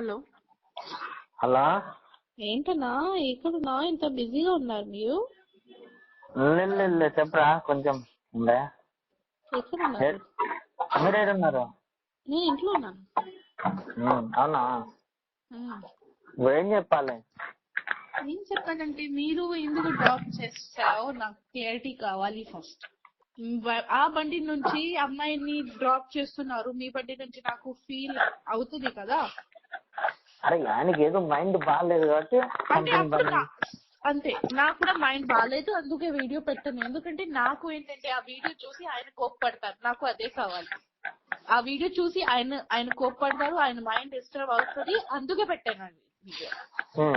Hello. Hello. ఏంటన్నా ఎక్కడున్నా? ఇంత బిజీగా ఉన్నారు మీరు? లేదు చెప్పరా కొంచెం ఉండే. ఎక్కడున్నారు? మీరు ఏడున్నారు నేను ఇంట్లో ఉన్నాను అవునా. ఏం చెప్పాలి? ఏం చెప్పాలంటే మీరు ఎందుకు డ్రాప్ చేస్తారో నాకు క్లారిటీ కావాలి ఫస్ట్. ఆ బండి నుంచి అమ్మాయిని డ్రాప్ చేస్తున్నారు. మీ బండి నుంచి నాకు ఫీల్ అవుతుంది కదా. అరే ఆయనకి ఏదో మైండ్ బాగాలేదు కాబట్టి అంటే something అప్పుడు బంద్ నా- అంతే. నాకు కూడా మైండ్ బాగాలేదు అందుకే వీడియో పెట్టాను. ఎందుకంటే నాకు ఏంటంటే ఆ వీడియో చూసి ఆయన కోప్పడతారు. నాకు అదే కావాలి. ఆ వీడియో చూసి ఆయన ఆయన కోప్పడతారు ఆయన మైండ్ డిస్టర్బ్ అవుతుంది. అందుకే పెట్టాను అది వీడియో.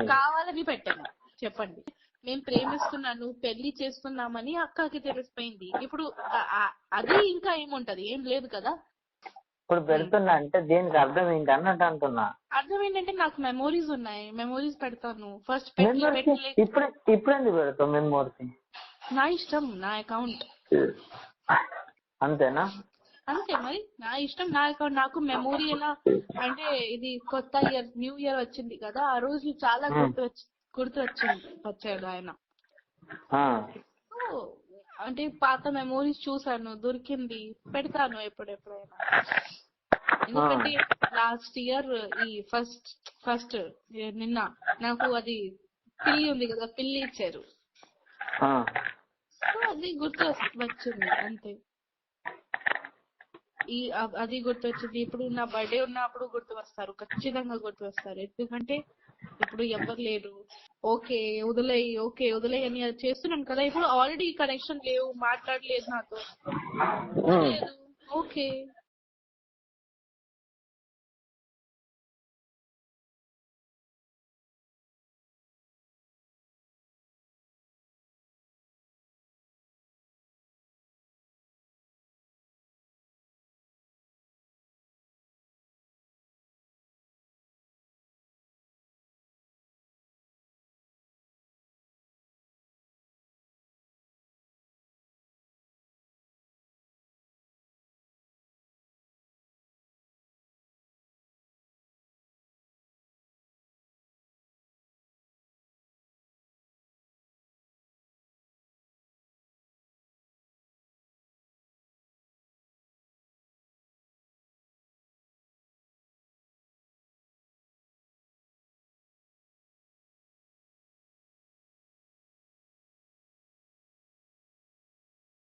కావాలని పెట్టాను. చెప్పండి. మేము ప్రేమిస్తున్నాను పెళ్ళి చేస్తున్నామని అక్కకి తెలిసిపోయింది. ఇప్పుడు ఆ- ఆ- అది ఇంకా ఏముంటది? ఏం లేదు కదా. ఇప్పుడు పెడుతున్నా అంటే దీనికి అర్థం ఏంటి అన్నట్టు అంటున్నా. అర్థం ఏంటంటే నాకు మెమోరీస్ ఉన్నాయి. మెమోరీస్ పెడతాను ఫస్ట్ ఇప్పుడు ఇప్పుడు ఎందుకు పెడతావు మెమోరీస్ నా? ఇష్టం నా అకౌంట్ అంతేనా? అంతే మరి. నా ఇష్టం నా అకౌంట్ నాకు మెమోరీ ఎలా అంటే ఇది కొత్త ఇయర్ న్యూ ఇయర్ వచ్చింది కదా ఆ రోజు చాలా. గుర్తు వచ్చి గుర్తు వచ్చింది వచ్చాడు ఆయన. అంటే పాత మెమోరీస్ చూసాను దొరికింది పెడతాను ఎప్పుడెప్పుడైనా. ఎందుకంటే లాస్ట్ ఇయర్ ఈ ఫస్ట్ ఫస్ట్ నిన్న నాకు అది పిల్లి ఉంది కదా పిల్లి ఇచ్చారు. సో అది గుర్తు వచ్చింది అంతే. ఈ అది గుర్తు వచ్చింది ఇప్పుడు నా బర్త్డే ఉన్నప్పుడు గుర్తు వస్తారు ఖచ్చితంగా గుర్తు వస్తారు ఎందుకంటే ఇప్పుడు ఎవరు లేరు. ఓకే వదిలేయి ఓకే వదిలేయి అని అది చేస్తున్నాను కదా. ఇప్పుడు ఆల్రెడీ కనెక్షన్ లేవు మాట్లాడలేదు నాతో. ఓకే.